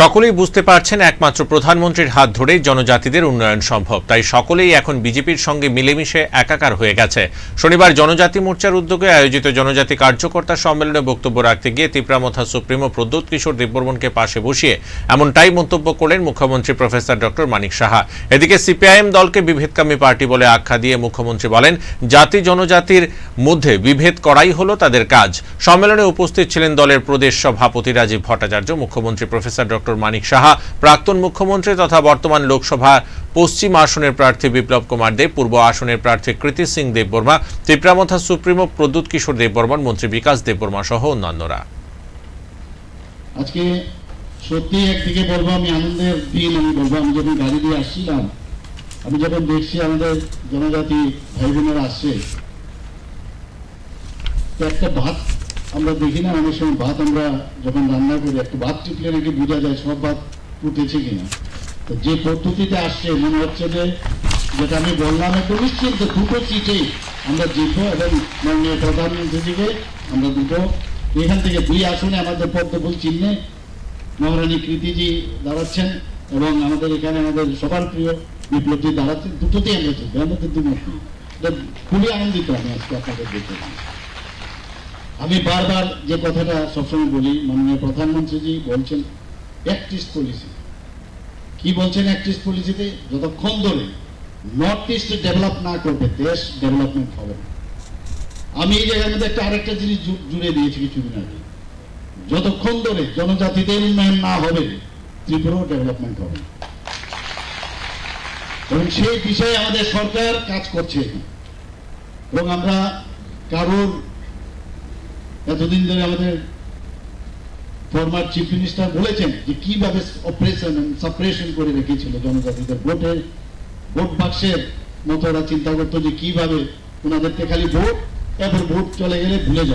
সকলেই বুঝতে পারছেন একমাত্র প্রধানমন্ত্রীর হাত ধরেই জনজাতিদের উন্নয়ন সম্ভব। তাই সকলেই এখন বিজেপির সঙ্গে মিলেমিশে একাকার হয়ে গেছে। শনিবার জনজাতি মোর্চার উদ্যোগে আয়োজিত জনজাতি কার্যকর্তা সম্মেলনে বক্তব্য রাখতে গিয়ে তিপ্রামথা সুপ্রিমো প্রদ্যোৎ কিশোর দেববর্মনকে পাশে বসিয়ে এমনটাই মন্তব্য করলেন মুখ্যমন্ত্রী প্রফেসর ডক্টর মানিক সাহা। এদিকে সিপিআইএম দলকে বিভেদকামী পার্টি বলে আখ্যা দিয়ে মুখ্যমন্ত্রী বলেন, জাতি জনজাতির মধ্যে বিভেদ করাই হলো তাদের কাজ। সম্মেলনে উপস্থিত ছিলেন দলের প্রদেশ সভাপতি রাজীব ভট্টাচার্য, মুখ্যমন্ত্রী প্রফেসর ডক্টর মানিক সাহা, প্রাক্তন মুখ্যমন্ত্রী তথা বর্তমান লোকসভা পশ্চিম আসনের প্রার্থী বিপ্লব কুমার দেব, পূর্ব আসনের প্রার্থী কৃতি সিং দেববর্মা ত্রিপ্রামথা সুপ্রিমো প্রদ্যুৎ কিশোর দেববর্মন মন্ত্রী বিকাশ দেববর্মা সহ অন্যান্যরা। আজকে সত্যি একদিকে বলব, আমি আনন্দের দিন আমি বলব। আমি যখন গাড়ি দিয়ে আসছিলাম, আমি যখন দেখছি আমাদের জনজাতি ভাই বোনেরা আসছে একটা ভাত আমরা দেখি না অনেক সময় ভাত আমরা যখন রান্না করি, একটা ভাত টিপলে নাকি বোঝা যায় সব ভাত উঠেছে কিনা। তো যে পদ্ধতিতে আসছে, মনে হচ্ছে যে যেটা আমি বললাম একটু নিশ্চিন্ত দুটো সিটেই আমরা জিতবো এবং মাননীয় প্রধানমন্ত্রীজিকে আমরা দুটো এখান থেকে দুই আসনে আমাদের পদ্মফুল চিহ্নে মহারানী কৃতিজি দাঁড়াচ্ছেন এবং আমাদের এখানে আমাদের সবার প্রিয় বিপ্লবজি দাঁড়াচ্ছেন। দুটোতেই আমরা দুমত নেই। এটা খুবই আনন্দিত আমি আজকে আপনাদের দেখতে। আমি বারবার যে কথাটা সবসময় বলি, মাননীয় প্রধানমন্ত্রীজি বলছেন অ্যাক্টিস পলিসি কি বলছেন অ্যাক্টিস পলিসিতে যতক্ষণ ধরে নর্থ ইস্ট ডেভেলপ না করবে, দেশ ডেভেলপমেন্ট হবে আমি এই জায়গার মধ্যে একটা আরেকটা জিনিস জুড়ে দিয়েছি কিছুদিন আগে। যতক্ষণ ধরে জনজাতিদের উন্নয়ন না হবে, ত্রিপুরাও ডেভেলপমেন্ট হবে এবং সেই বিষয়ে আমাদের সরকার কাজ করছে। এবং আমরা কারোর এতদিন ধরে আমাদের ফর্মার চিফ মিনিস্টার বলেছেন যে কীভাবে অপারেশন সাপারেশন করে রেখেছিল জনজাতিদের ভোটের ভোট বাক্সের মতো ওরা চিন্তা করতো যে কীভাবে ওনাদেরকে খালি ভোট এরপর ভোট চলে গেলে ভুলে যাবে।